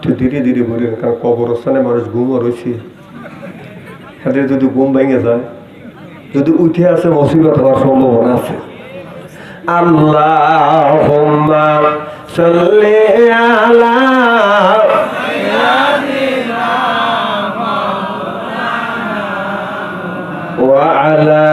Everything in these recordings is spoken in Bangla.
একটু ধীরে ধীরে বলেন কারণ কবরস্থানে মানুষ ঘুমও রয়েছে তাদের যদি ঘুম ভেঙে যায় যদি উঠে আসে মুসিবত হওয়ার সম্ভাবনা আছে আল্লাহ সাল্লি আলা وعلى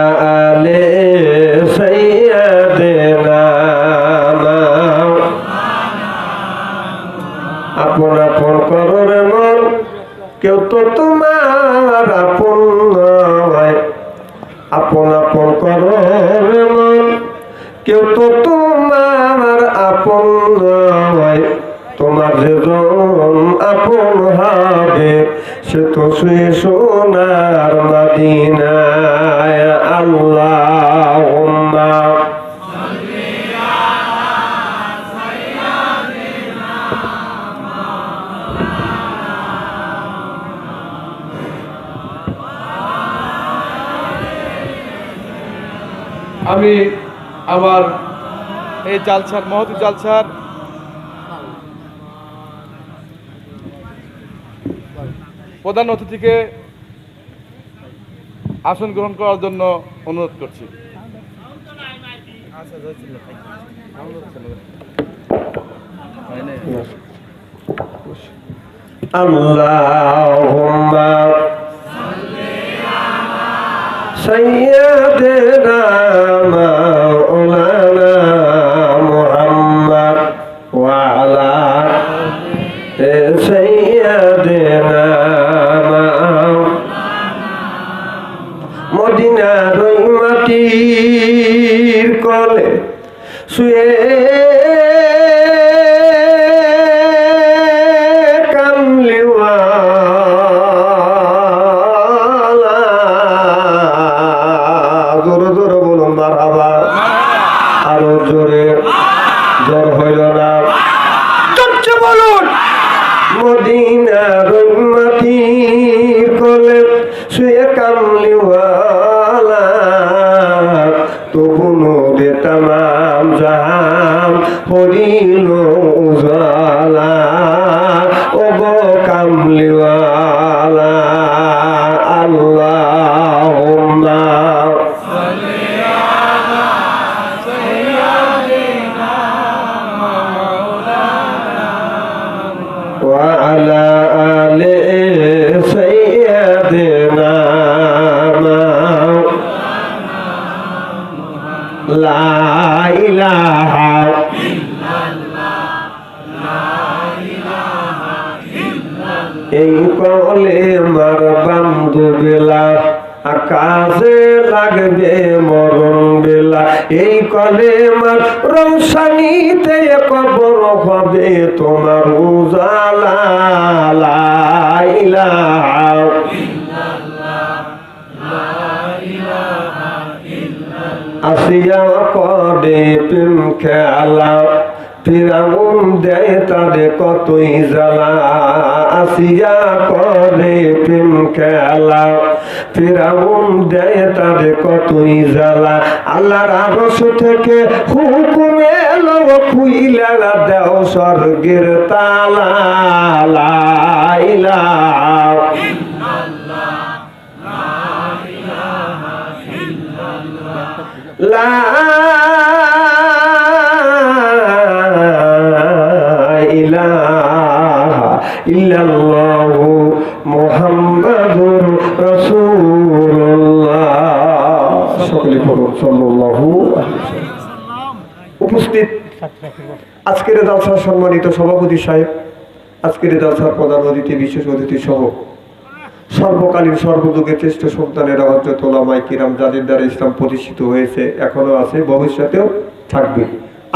জন আপন হবে, সে তো শুয়ে সোনার মাদিনায়। আল্লাহ আমি আমার এই জালসার মহতি জালসার প্রধান অতিথিকে আসন গ্রহণ করার জন্য অনুরোধ করছি। সৈয়দ জ্বর হইল না। চর্চা বলুন। এই কলে মার বন্ধু বেলা আকাশে লাগবে মরণ বেলা। এই কলে মার রৌসানিতে কবর হবে তোমার উজালা। লাইলা আসিয়া করে প্রেম খেলা। ফিরাউন দেয় তারে কতই জ্বালা। আসিয়া করে প্রেম খেলা। ফিরাউন দেয় তারে কতই জ্বালা। আল্লাহর আরশ থেকে হুকুম এলো খুইলা দেও স্বর্গের তালা। লা উপস্থিত। আজকের দালসার সম্মানিত সভাপতি সাহেব আজকের দালসার প্রধান অতিথি বিশেষ অতিথি সহ সর্বকালীন সর্বযুগে শ্রেষ্ঠ সন্তানেরা হজরত ওলামাই কিরাম যাদের দ্বারা ইসলাম প্রতিষ্ঠিত হয়েছে, এখনও আছে, ভবিষ্যতেও থাকবে।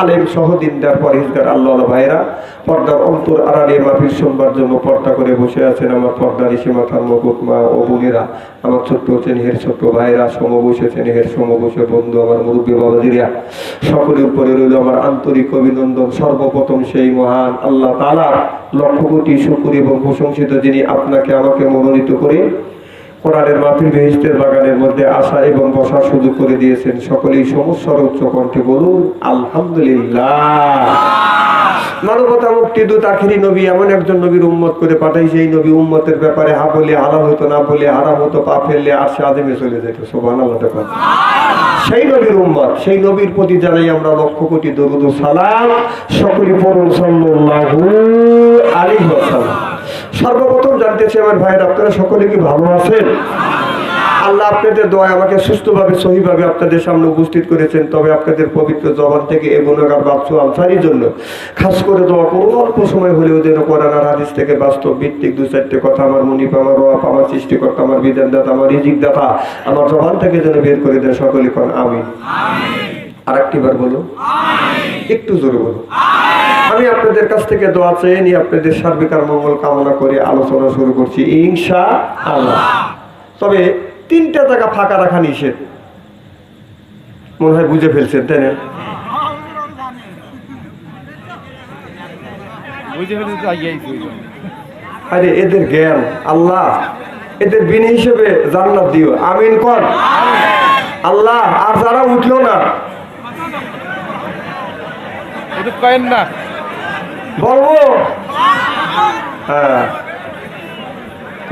আলেম সহ দিনদার পরহেজগার আল্লাহ ভাইরা পর্দার অন্তর আড়ালে মাফির সোমবার জন্য পর্দা করে বসে আছেন আমার পর্দার ঋষি মাথার মগুত মা ও বোনেরা। আমার ছোট্ট চেনহের ছোট্ট ভাইরা সম বসে চেনহের সম বসে বন্ধু আমার মুরব্বী বাবাজিরা। সকলের উপরে রইল আমার আন্তরিক অভিনন্দন। সর্বপ্রথম সেই মহান আল্লাহ তালার লক্ষ কোটি শুকুর এবং প্রশংসিত যিনি আপনাকে আমাকে মনোনীত করে কোরআনের মাফিল বেহিস্তের বাগানের মধ্যে আসা এবং বসা সুযোগ করে দিয়েছেন। সকলেই সমস্যার উচ্চ কণ্ঠে বলুন, আলহামদুলিল্লাহ। মানবতা মুক্তি দূত আখিরি নবী, এমন একজন নবীর উম্মত করে পাঠাই, সেই নবী উম্মতের ব্যাপারে হা বলে হালাল হতো না বলে, হারাম হতো, পা ফেললে আর সে আজমে চলে যেত। সোবান সেই নবীর উম্মত, সেই নবীর প্রতি জানাই আমরা লক্ষ কোটি দরুদ সালাম। সকলে পড়ুন সাল্লাল্লাহু আলাইহি ওয়াসাল্লাম। সর্বপ্রথম জানতেছি আমার ভাইয়ের, আপনারা সকলে কি ভালো আছেন? আল্লাহ আপনাদের দোয়া আমাকে সুস্থভাবে, সহিভাবে আপনাদের সামনে উপস্থিত করেছেন। তবে আপনাদের পবিত্র জবান থেকে এ গুণাগার বাচ্চু আনসারির জন্য খাস করে দোয়া করুন। অল্প সময় হলেও যেন কোরআন আর হাদিস থেকে বাস্তব ভিত্তিক দু চারটে কথা আমার মুনিপ, আমার রব, আমার সৃষ্টিকর্তা, আমার বিধান দাতা আমার রিজিক দাতা আমার জবান থেকে যেন বের করে দেয় সকলে কোন আমি আর একটিবার বলো। একটু জোরে বলো। আমি আপনাদের কাছ থেকে দোয়া চেয়ে নিয়ে আপনাদের সার্বিক আর মঙ্গল কামনা করে আলোচনা শুরু করছি ইনশা আল্লাহ তবে তিনটা জায়গা ফাঁকা রাখা নিষেধ। মনে হয় বুঝে ফেলছেন তাই না? আরে এদের জ্ঞান আল্লাহ। এদের বিনি হিসেবে জান্নাত দিও। আমিন কর। আল্লাহ আর যারা উঠল না এটা কয়েন না। বলব? হ্যাঁ।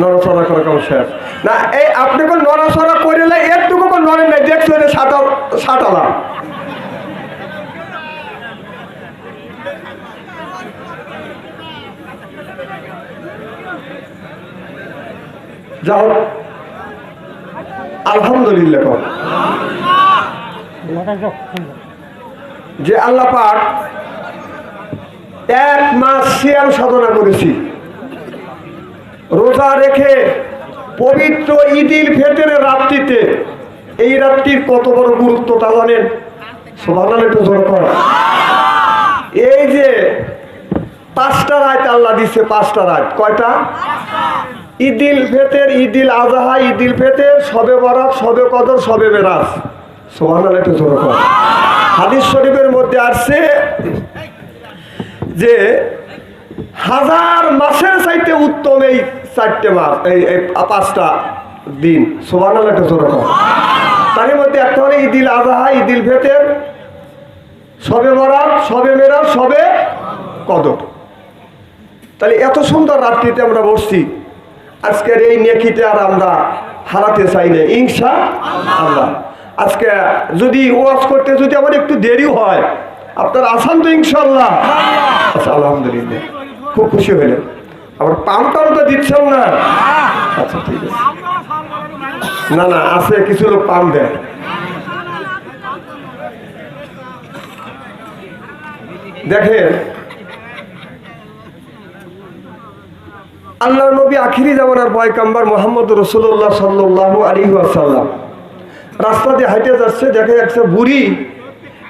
নড়াচড়া করা কম শেষ। না এই আপনি কোন নড়াচড়া করিলে একটুকু কোন নড়েন নাই দেখছ যে সাঁটা সাঁটালাম যাও আলহামদুলিল্লাহ যে আল্লাহ পাক এক মাস সিয়াম সাধনা করেছি। রোজা রেখে পবিত্র ঈদিল ফেতের রাত্রিতে এই রাত্রির কত বড় গুরুত্ব তা জানেন? সোভানাল একটু জোর এই যে পাঁচটা রাত আল্লাহ দিচ্ছে পাঁচটা রাত। কয়টা? ঈদিল ফেতের, ঈদিল আজহা, ঈদিল ফেতের, সবে বরাত সবে কদর, সবে বেরাস সোভানাল একটু জোর কর হাদিস শরীফের মধ্যে আসছে যে হাজার মাসের চাইতে উত্তম এই চারটে মাস, এই পাঁচটা দিন। সোমান একটা জোর তার মধ্যে একটা হলো ঈদিল আজহা ঈদিল ফেতের, সবে মরাত সবে মেরাত সবে কদর। তাহলে এত সুন্দর রাত্রিতে আমরা বসছি। আজকের এই নেকিতে আর আমরা হারাতে চাই না, ইনশা আল্লাহ। আজকে যদি ওয়াজ করতে যদি আমার একটু দেরি হয় আপনার আসান তো ইনশাল্লাহ আচ্ছা আলহামদুলিল্লাহ। খুব খুশি হইলেন। আবার পাম টাম তো দিচ্ছেন না। আচ্ছা ঠিক আছে। না না আছে কিছু লোক পাম দেয়। দেখেন আল্লাহ নবী আখিরি জামানার পয়কাম্বার মোহাম্মদ রসুল্লাহ সাল্লাহ আলী আসাল্লাম রাস্তা দিয়ে হাইটে যাচ্ছে দেখে একটা বুড়ি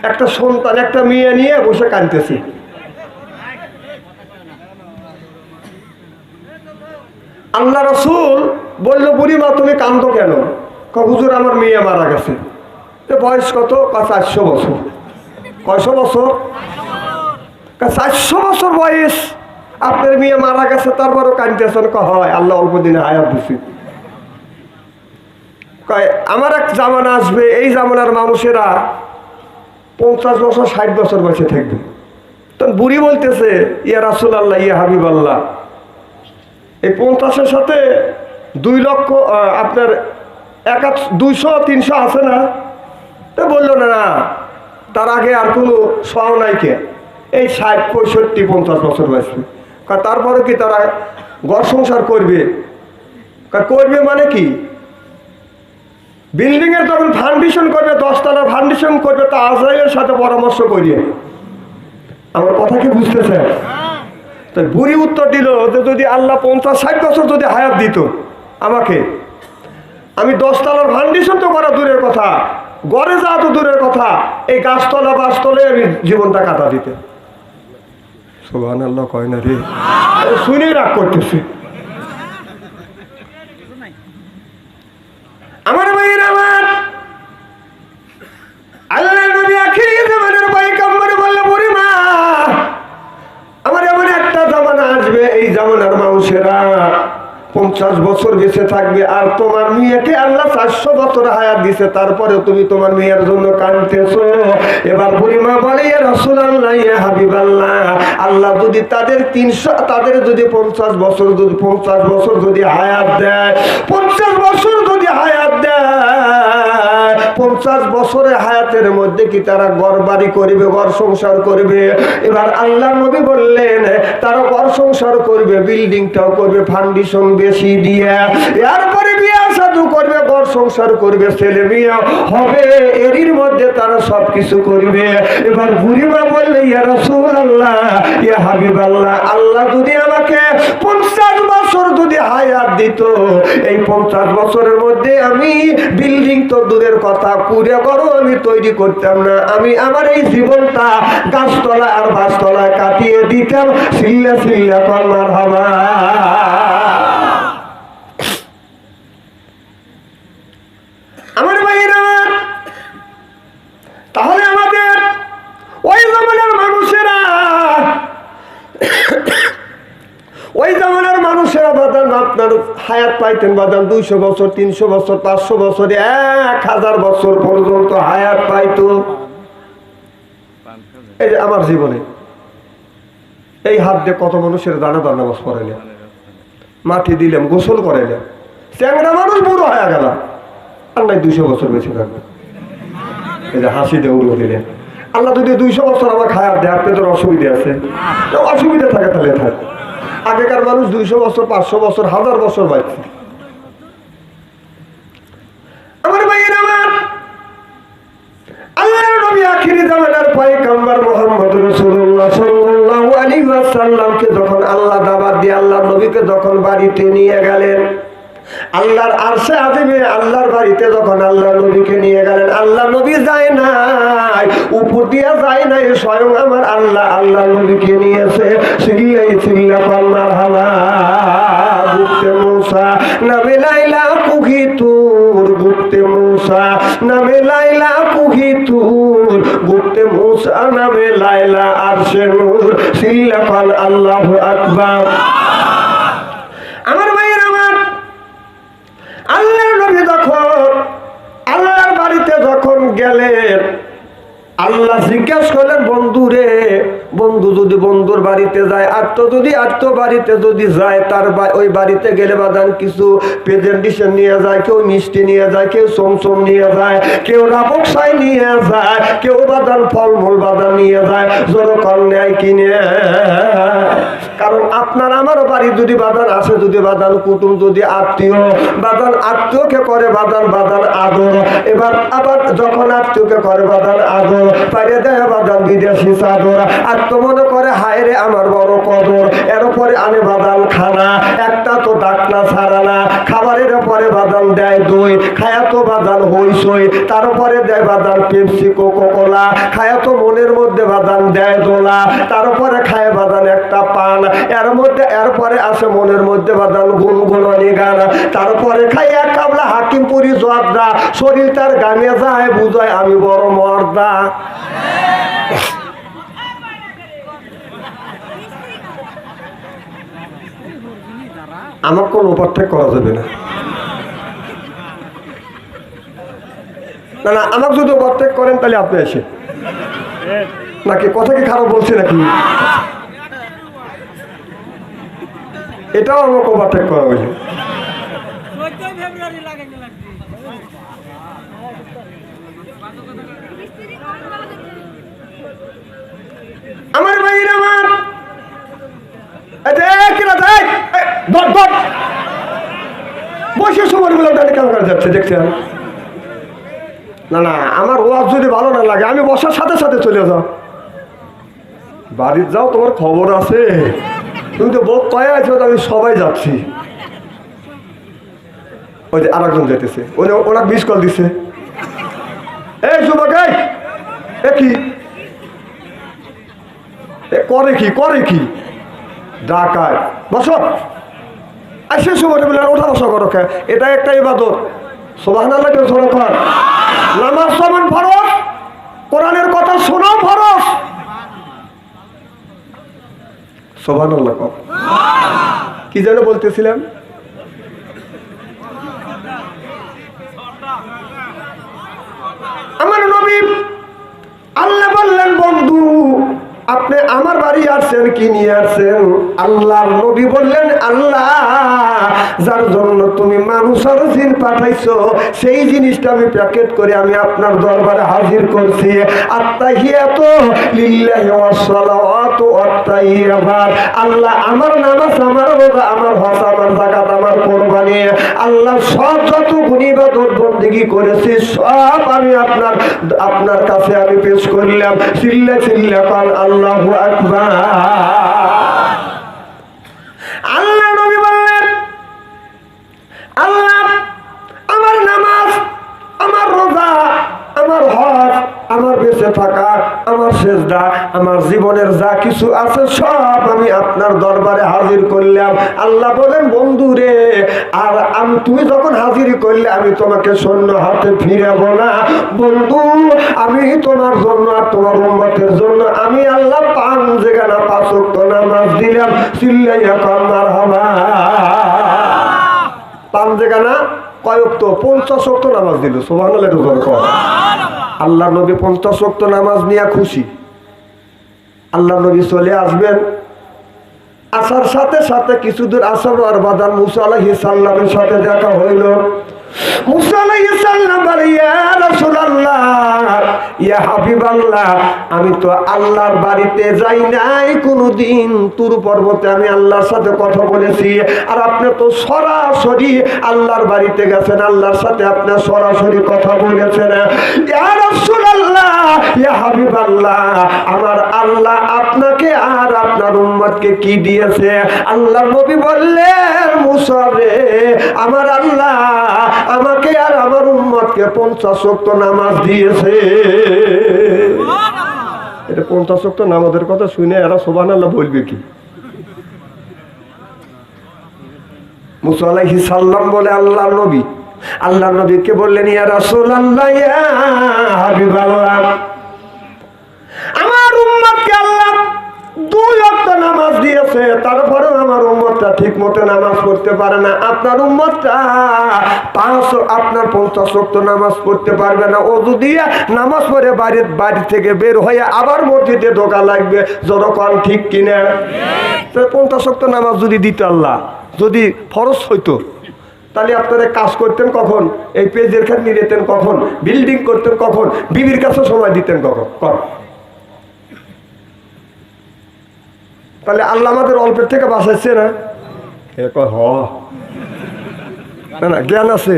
একটা সন্তান, একটা মেয়ে নিয়ে বসে কাঁদতেছে। আল্লাহ রসুল বলল, বুড়ি মা, তুমি কান্দো কেন? হুজুর, আমার মেয়ে মারা গেছে। বয়স কত? চারশো বছর। কয়শো বছর? চারশো বছর বয়স। আপনার মেয়ে মারা গেছে, তারপরও কানতেছেন ক, হয়, আল্লাহ অল্প দিনে হায়াত দিছি। কয় আমার এক জামানা আসবে, এই জামানার মানুষেরা পঞ্চাশ বছর, ষাট বছর বয়সে থাকবে। তখন বুড়ি বলতেছে, ইয়া রাসুল আল্লাহ ইয়া হাবিব আল্লাহ এই পঞ্চাশের সাথে দুই লক্ষ আপনার এক দুইশো, তিনশো আছে না? তো বলল, না না, তার আগে আর কোনো সহ নাই কে। এই ষাট, পঁয়ষট্টি, পঞ্চাশ বছর বয়সে। কয় তারপরে কি তারা ঘর সংসার করবে? করবে মানে কি? বিল্ডিং এর যখন ফাউন্ডেশন করবে দশতলা ফাউন্ডেশন করবে তা আজরাইলের সাথে পরামর্শ করিয়ে। আমার কথা কি বুঝতেছে? তাই বুড়ি উত্তর দিল যে যদি আল্লাহ পঞ্চাশ ষাট বছর যদি হায়াত দিত আমাকে আমি দশতলার ফাউন্ডেশন তো করা দূরের কথা গড়ে যাওয়া তো দূরের কথা এই গাছতলা বাসতলে আমি জীবনটা কাটা দিতে। সোহান আল্লাহ কয় না রে? শুনে রাগ করতেছে আমার ভাইয়ের আমার আল্লাহ নবী আখিরি জামানের পয়গম্বর বললে বুড়ি মা আমার এমন একটা জামানা আসবে এই জামানার মানুষেরা পঞ্চাশ বছর বেঁচে থাকবে। আর তোমার মেয়েকে আল্লাহ চারশো বছর হায়াত দিছে। তারপরে তুমি তোমার মেয়ের জন্য কানতেছো এবার বুড়িমা বলে রসুল আল্লাহ হাবিব আল্লাহ আল্লাহ যদি তাদের তিনশো, তাদের যদি পঞ্চাশ বছর যদি, পঞ্চাশ বছর যদি হায়াত দেয়, পঞ্চাশ বছর যদি হায়াত পঞ্চাশ বছরের হায়াতের মধ্যে কি তারা ঘর বাড়ি করবে, ঘর সংসার করবে? এবার আল্লাহ নবী বললেন, তারা ঘর সংসার করবে বিল্ডিংটাও করবে ফাউন্ডেশন বেশি দিয়ে। এরপরে ঘর সংসার করবে, ছেলে মেয়ে হবে, এরই মধ্যে তারা সব কিছু করবে। এবার বুড়িমা বললে, ইয়া রসুল আল্লাহ ইয়া হাবিব আল্লাহ আল্লাহ যদি আমাকে পঞ্চাশ বছর যদি হায়াত দিত, এই পঞ্চাশ বছরের মধ্যে আমি বিল্ডিং তো দূরের কথা, কুড়ে করো আমি তৈরি করতাম না। আমি আমার এই জীবনটা গাছতলা আর বাসতলায় কাটিয়ে দিতাম, সিল্লা সিল্লা কর্মার হবা আমার ভাইয়ের আমার তাহলে আমাদের ওই জমানার মানুষেরা, ওই জামানার মানুষেরা বাদান আপনার হায়াত পাইতেন বাদান দুইশো বছর, তিনশো বছর, পাঁচশো বছর, এক হাজার বছর পর্যন্ত হায়াত পাইতো। এই যে আমার জীবনে, এই হাত দিয়ে কত মানুষের দানা দানা নামাজ পড়াইলাম মাটি দিলাম গোসল করাইলাম চ্যাংরা মানুষ বুড়ো হয়ে গেল। আর নাই দুইশো বছর বেঁচে থাকবে। এই যে হাসি দিয়ে উড়ো দিলেন আল্লাহ যদি দুইশো বছর আমার খায়ার দেয় আপনাদের অসুবিধা আছে অসুবিধা থাকে তাহলে থাক। আগেকার মানুষ দুইশো বছর, পাঁচশো বছর, হাজার বছর আল্লাহর নবী যখন আল্লাহ দাওয়াত দিয়ে আল্লাহর নবীকে যখন বাড়িতে নিয়ে গেলেন আল্লাহর আরশে আযমে আল্লাহর বাড়িতে যখন আল্লাহ নবীকে নিয়ে গেলেন, আল্লাহ নবী যায় নাই, উপর দিয়ে যায় নাই, স্বয়ং আমার আল্লাহ আল্লাহ নবীকে নিয়েছে। সিল্লাই সিল্লা পাল্লার হালা গুপ্তে মুসা, নামে লাইলা কুহি তুর, গুপ্তে মুসা, নামে লাইলা কুহি তুর, গুপ্তে মুসা, নামে লাইলা আরশে নূর। সিল্লা পাল আল্লাহু আকবার। গেলেন। আল্লাহ জিজ্ঞাসা করলেন বন্ধু রে বন্ধু যদি বন্ধুর বাড়িতে যায় তো যদি তো বাড়িতে যদি যায়, তার ওই বাড়িতে গেলে বাদান কিছু প্রেজেন্টেশন নিয়ে যায়, কেউ মিষ্টি নিয়ে যায়, কেউ চমচম নিয়ে যায়, কেউ রাবক সাই নিয়ে যায়, কেউ বাদান ফলমূল বাদান নিয়ে যায়, জনকল নেয় কিনে। কারণ আপনার আমার বাড়ি যদি বাদান আছে যদি বাদান কুটুম যদি আত্মীয় বাদান আত্মীয়কে করে বাদান বাদান আদর এবার আবার যখন আত্মীয়কে করে বাদান আদর পাইরে দেয় বাদান বিদেশি চাদর আর তো মনে করে হায় রে আমার বড় কদর। এর পরে আনে বাদাম খানা একটা তো ডাকনা ছাড়া না। খাবারের পরে বাদাম দেয় দই, খায়া তো বাদাম হইসই তারপরে দেয় বাদাম পেপসি কোকো কোলা খায়া তো মনের মধ্যে বাদাম দেয় দোলা। তারপরে খায় বাদাম একটা পান। এর মধ্যে এরপরে আসে মনের মধ্যে বাদাম গুনগুনি গান। তারপরে খাই এক কাবলা হাকিমপুরি জর্দা শরীর তার গানে যায়, বুঝায় আমি বড় মর্দা। আমার কোনো ওভারটেক করা যাবে না। না না আমাকে যদি ওভারটেক করেন তাহলে আপনি এসে নাকি কথা কি খারাপ বলছে নাকি? এটাও আমাকে ওভারটেক করা হয়েছে চোদ্দই ফেব্রুয়ারি লাগাইতে লাগবে আমার ভাইয়ের আমার এই দেখ কিনা দেখ এই, ধর ধর বসে সময়গুলো দাঁড়িয়ে কেন করে যাচ্ছে, দেখছেন? না না, আমার ওয়াজ যদি ভালো না লাগে, আমি বসার সাথে সাথে চলে যাও। বাড়ির যাও, তোমার খবর আছে। তুমি তো বোধ কয়ে আছো আমি সবাই যাচ্ছি। ওই যে আর একজন যেতেছে ওই যে ওরা মিস কল দিছে। এই যুবক এ কি? করে কি করে কি? ডাকায় বসো। আসে সময় বললেন ওঠা বসা করো এটা একটা ইবাদত। সোবাহান আল্লাহ কর নামাজ সমান ফরস কোরআনের কথা শোনাও ফরস সোবাহান আল্লাহ কি যেন বলতেছিলাম আমার নবী আল্লাহ বললেন বন্ধু আপনি আমার বাড়ি আসছেন, কি নিয়ে আসছেন? আল্লাহর নবী বললেন, আল্লাহ, যার জন্য তুমি মানুষ আর জিন পাঠাইছো, সেই জিনিসটা আমি প্যাকেট করে আমি আপনার দরবারে হাজির করছি। আত্মাহিয়াত লিল্লাহি ওয়াস সালাওয়াতু আল্লাহ, আমার নামাজ, আমার রোজা, আমার হজ, আমার যাকাত, আমার কোরবানি, আল্লাহ, সব যত গুণিবাদত বন্দেগী করেছি, সব আমি আপনার আপনার কাছে আমি পেশ করলাম। চিল্লা চিল্লা কাল আল্লাহু আকবার আল্লাহ নবী বললেন আল্লাহ আমার নামাজ আমার রোজা আমার হজ আমার বেঁচে থাকা সেজদা আমার জীবনের যা কিছু আছে সব আমি আপনার দরবারে হাজির করলাম। আল্লাহ বলেন, বন্ধু রে, আর আমি তুমি যখন হাজিরি করলে আমি তোমাকে শূন্য হাতে ফিরাবো না। বন্ধু, আমি তোমার জন্য আর তোমার উম্মতের জন্য আমি আল্লাহ পান যেখানে পাঁচক্ত নামাজ দিলাম চিল্লাইয়া কন্যার হবা পান যেখানা কয়ক্ত পঞ্চাশ অক্ত নামাজ দিল সোভান আল্লাহ নবী পঞ্চাশ অক্ত নামাজ নিয়ে খুশি। আল্লাহ নবী চলে আসবেন। আসার সাথে সাথে কিছু দূর আসার আর বাদান মুসা আলহিসাল্লামের সাথে দেখা হইল। আমি তো আল্লাহর বাড়িতে যাই নাই কোনোদিন। তুর পর্বতে আমি আল্লাহর সাথে কথা বলেছি। আর আপনি তো সরাসরি আল্লাহর বাড়িতে গেছেন, আল্লাহর সাথে আপনি সরাসরি কথা বলেছেন। আমার আল্লাহ আপনাকে আর আপনার উম্মতকে কি দিয়েছে? আল্লাহ নবী বললেন, মুসা রে, আমার আল্লাহ আমাকে আর আমার উম্মতকে পঞ্চাশ ওয়াক্ত নামাজ দিয়েছে। এটা পঞ্চাশ ওয়াক্ত নামাজের কথা শুনে এরা সোবান আল্লাহ বলবে কি? মুসা বলে আল্লাহ নবী। আল্লাহ নবীকে বললেন আমার উম্মতকে আল্লাহ দুই অক্ত নামাজ দিয়েছে, তারপরেও আমার উম্মতটা ঠিক মতো নামাজ পড়তে পারে না। আপনার উম্মতটা পাঁচ আপনার পঞ্চাশ অক্ত নামাজ পড়তে পারবে না। ও যদি নামাজ পড়ে বাড়ির, বাড়ি থেকে বের হয়ে আবার মসজিদে ঢোকা লাগবে যতক্ষণ ঠিক কিনা? পঞ্চাশ অক্ত নামাজ যদি দিত আল্লাহ, যদি ফরজ হইতো, তাহলে আপনারা কাজ করতেন কখন? এই পেজের খাত নিয়ে যেতেন কখন? বিল্ডিং করতেন কখন? বিবির কাছে সময় দিতেন কখন? কর। তাহলে আল্লাহ আমাদের অল্পের থেকে বাঁচাচ্ছে না? এ হ। না না জ্ঞান আছে।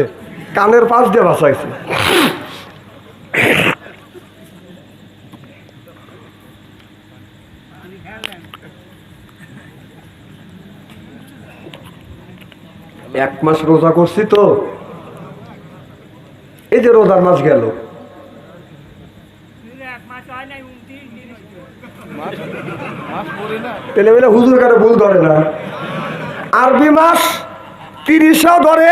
কানের পাশ দিয়ে বাঁচাইছে। এক মাস রোজা করছি তো। এই যে রোজার মাস গেল। ছেলেমেয়েরা হুজুর কারে ভুল ধরে না। আরবি মাস তিরিশও ধরে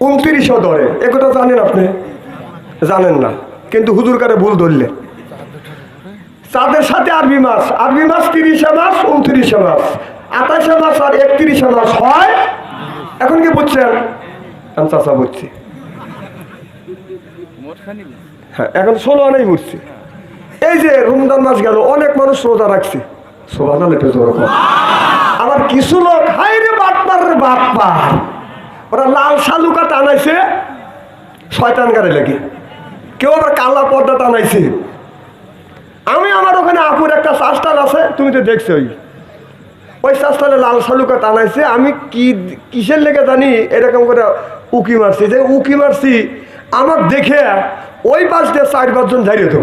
উনত্রিশও ধরে। একথা জানেন আপনি? জানেন না। কিন্তু হুজুর কারে ভুল ধরলে। চাঁদের সাথে আরবি মাস। আরবি মাস তিরিশে মাস, উনত্রিশে মাস। আঠাশে মাস আর একত্রিশে মাস হয়। এখন কি বুঝছেন? আমি চাষা বুঝছি। হ্যাঁ এখন ষোলো আনাই বুঝছি। এই যে রমজান মাস গেল, অনেক মানুষ রোজা রাখছে। সোভানা আবার কিছু লোক হাই রে বাটপার রে বাটপার ওরা লাল শালুকা টানাইছে, শয়তান গাড়ি লেগে। কেউ আবার কালা পর্দা টানাইছে। আমি আমার ওখানে আপুর একটা চাষটাল আছে, তুমি তো দেখছ ওই। ওই চাষটালে লাল শালুকা টানাইছে, আমি কি, কিসের লেগে জানি, এরকম করে উকি মারছি। যে উকি মারছি আমার দেখে ওই পাশ দিয়ে চার পাঁচজন ঝাড়িয়ে তো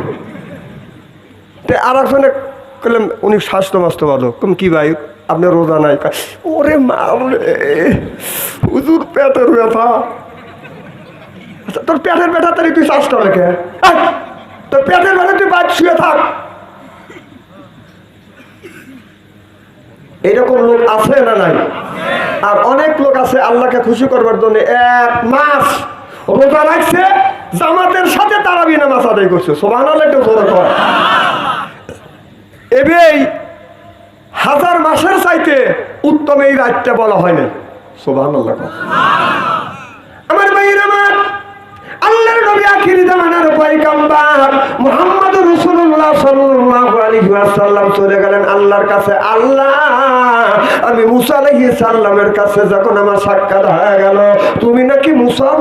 আর একজনে করলাম উনি স্বাস্থ্য ভালো কম কি ভাই? আপনার রোজা নাই। ওরে মারলে হুজুর পেটের ব্যথা। তোর পেটের ব্যথা তাহলে তুই শ্বাসটা লেখে তোর পেটের ব্যথা তুই বাদ শুয়ে থাক। এইরকম লোক আছে না নাই? আর অনেক লোক আছে আল্লাহকে খুশি করবার জন্য। এক মাস রোজা রাখছে, জামাতের সাথে তারাবি নামাজ আদায় করছে। সোভান একটু জোরে কর। হাজার মাসের চাইতে উত্তম এই রাতটা বলা হয় না। সোভান আমার ভাইয়ের আমার আল্লাহর নবী আখির জামানার পয়গম্বর মুহাম্মদ রাসূলুল্লাহ সাল্লাল্লাহু আলাইহি ওয়াসাল্লাম চলে গেলেন আল্লাহর কাছে। আল্লাহ, আমি আলাইহিস সালামের কাছে যখন আমার সাক্ষাৎ হয়ে গেল, তুমি নাকি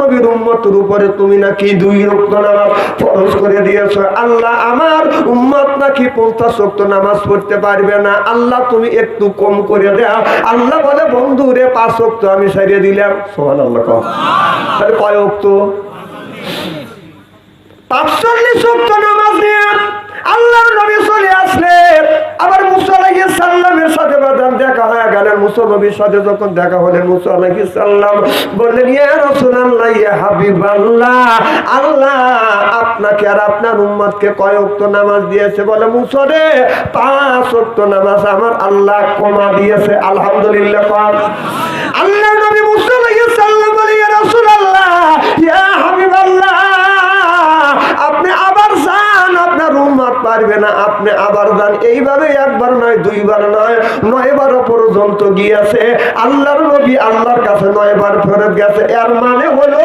নবীর উম্মতের উপরে, তুমি নাকি দুই রক্ত নামাজ ফরজ করে দিয়েছ? আল্লাহ, আমার উম্মত নাকি পঞ্চাশ রক্ত নামাজ পড়তে পারবে না? আল্লাহ, তুমি একটু কম করে দাও। আল্লাহ বলে, বন্ধু রে, পাঁচ রক্ত আমি সারিয়ে দিলাম। সোহান আল্লাহ কয় রক্ত? আল্লাহ আপনাকে আর আপনার নামাজ দিয়েছে? বলে মুসা পাঁচ নামাজ আমার আল্লাহ কমা দিয়েছে, আলহামদুলিল্লাহ আল্লাহ নবী মুসা আলাইহিস সাল্লাম বলে ইয়া হাবিবাল্লাহ পারবে না, আপনি আবার যান। এইভাবে একবার নয়, দুইবার নয়, নয়বার পর্যন্ত গিয়েছে। আল্লাহর নবী আল্লাহর কাছে নয়বার ফেরত গেছে। এর মানে হলো,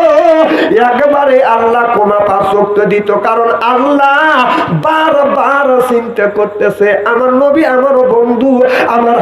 একবারে আল্লাহ কোমা পাশক্ত দিত, কারণ আল্লাহ বারবার চিন্তা করতেছে, আমার নবী, আমার বন্ধু, আমার